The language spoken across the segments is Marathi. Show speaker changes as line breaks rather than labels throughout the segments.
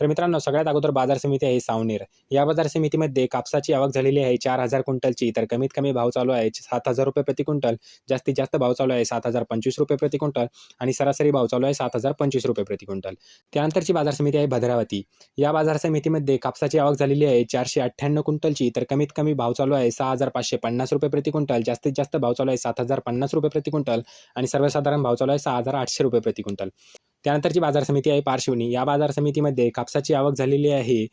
तर मित्रांनो सगळ्यात अगोदर बाजार समिती आहे सावनेर. या बाजार समितीमध्ये कापसाची आवक झालेली आहे चार हजार क्विंटलची. तर कमीत कमी भाव चालू आहे सात हजार रुपये प्रति क्विंटल. जास्तीत जास्त भाव चालू आहे सात हजार पंचवीस रुपये प्रति क्विंटल आणि सरासरी भाव चालू आहे सात हजार पंचवीस रुपये प्रति क्विंटल. त्यानंतरची बाजार समिती आहे भद्रावती. या बाजार समितीमध्ये कापसाची आवक झालेली आहे चारशे अठ्ठ्याण्णव क्विंटलची. तर कमीत कमी भाव चालू आहे सहा हजार पाचशे पन्नास रुपये प्रति क्विंटल. जास्तीत जास्त भाव चालू आहे सात हजार पन्नास रुपये प्रति क्विंटल आणि सर्वसाधारण भाव चालू आहे सहा हजार आठशे रुपये प्रति क्विंटल. त्यानंतरची बाजार समिती आहे पार्श्वनी. या बाजार समितीमध्ये कापसाची आवक झालेली आहे.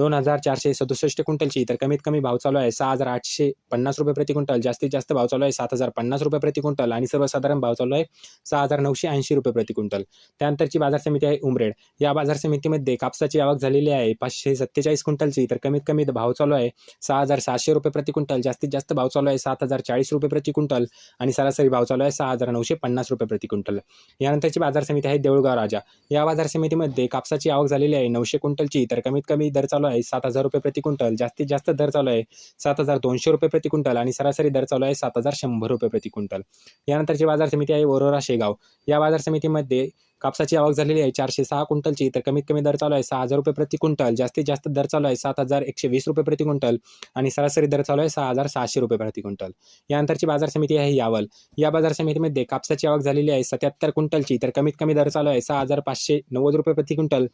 दोन हजार चारशे सदुसष्ट क्विंटलची तर कमीत कमी भाव चालू आहे सहा हजार आठशे पन्नास रुपये प्रति क्विंटल. जास्तीत जास्त भाव चालू आहे सात हजार पन्नास रुपये प्रति क्विंटल आणि सर्वसाधारण भाव चालू आहे सहा हजार नऊशे ऐंशी रुपये प्रति क्विंटल. त्यानंतरची बाजार समिती आहे उमरेड. या बाजार समितीमध्ये कापसाची आवक झालेली आहे पाचशे सत्तेचाळीस क्विंटलची तर कमीत कमी भाव चालू आहे सहा हजार सहाशे रुपये प्रति क्विंटल. जास्तीत जास्त भाव चालू आहे सात हजार चाळीस रुपये प्रति क्विंटल आणि सरासरी भाव चालू आहे सहा हजार नऊशे पन्नास रुपये प्रति क्विंटल. यानंतरची बाजार समिती आहे देऊळगाव राजा. या बाजार समितीमध्ये कापसाची आवक झालेली आहे नऊशे क्विंटलची तर कमीत कमी दर चालू आहे सात हजार रुपये प्रति क्विंटल. जास्तीत जास्त दर चालू आहे सात हजार दोनशे रुपये प्रति क्विंटल आणि सरासरी दर चालू आहे सात हजार शंभर रुपये प्रति क्विंटल. यानंतरची बाजार समिती आहे वरोरा शेगाव. या बाजार समितीमध्ये कापसाची आवक झालेली आहे चारशे सहा क्विंटलची तर कमीत कमी दर चालू आहे सहा हजार रुपये प्रति क्विंटल. जास्तीत जास्त दर चालू आहे सात हजार एकशे वीस रुपये प्रति क्विंटल आणि सरासरी दर चालू आहे सहा हजार सहाशे रुपये प्रति क्विंटल. यानंतरची बाजार समिती आहे यावल. या बाजार समितीमध्ये कापसाची आवक झालेली आहे सत्याहत्तर क्विंटलची तर कमीत कमी दर चालू आहे सहा हजार पाचशे नव्वद रुपये प्रति क्विंटल.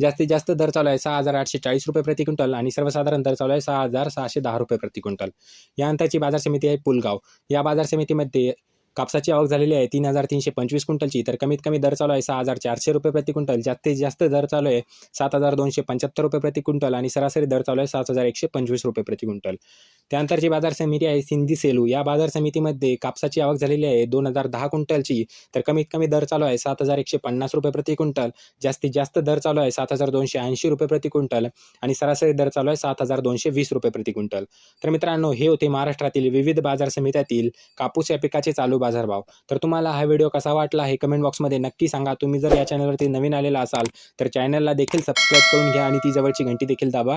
जास्तीत जास्त दर चालू आहे सहा हजार आठशे चाळीस रुपये प्रति क्विंटल आणि सर्वसाधारण दर चालू आहे सहा हजार सहाशे दहा रुपये प्रति क्विंटल. यानंतरची बाजार समिती आहे पुलगाव. या बाजार समितीमध्ये कापसाची आवक झालेली आहे तीन हजार तीनशे पंचवीस क्विंटलची. तर कमीत कमी दर चालू आहे सहा हजार चारशे रुपये प्रति क्विंटल. जास्तीत जास्त दर चालू आहे सात हजार दोनशे पंच्याहत्तर रुपये प्रति क्विंटल आणि सरासरी दर चालू आहे सात हजार एकशे पंचवीस रुपये प्रति क्विंटल. त्यानंतरची बाजार समिती आहे सिंधी सेलू. या बाजार समितीमध्ये कापसाची आवक झालेली आहे दोन हजार दहा क्विंटलची. तर कमीत कमी दर चालू आहे सात हजार एकशे पन्नास रुपये प्रति क्विंटल. जास्तीत जास्त दर चालू आहे सात हजार दोनशे ऐंशी रुपये प्रति क्विंटल. आणि सरासरी दर चालू आहे सात हजार दोनशे वीस रुपये प्रति क्विंटल. तर मित्रांनो हे होते महाराष्ट्रातील विविध बाजार समित्यातील कापूस या पिकाचे चालू बाजारभाव. तर तुम्हाला हा व्हिडिओ कसा वाटला हे कमेंट बॉक्समध्ये नक्की सांगा. तुम्ही जर या चॅनलवरती नवीन आलेला असाल तर चॅनलला देखील सबस्क्राईब करून घ्या आणि ती जवळची घंटी देखील दाबा.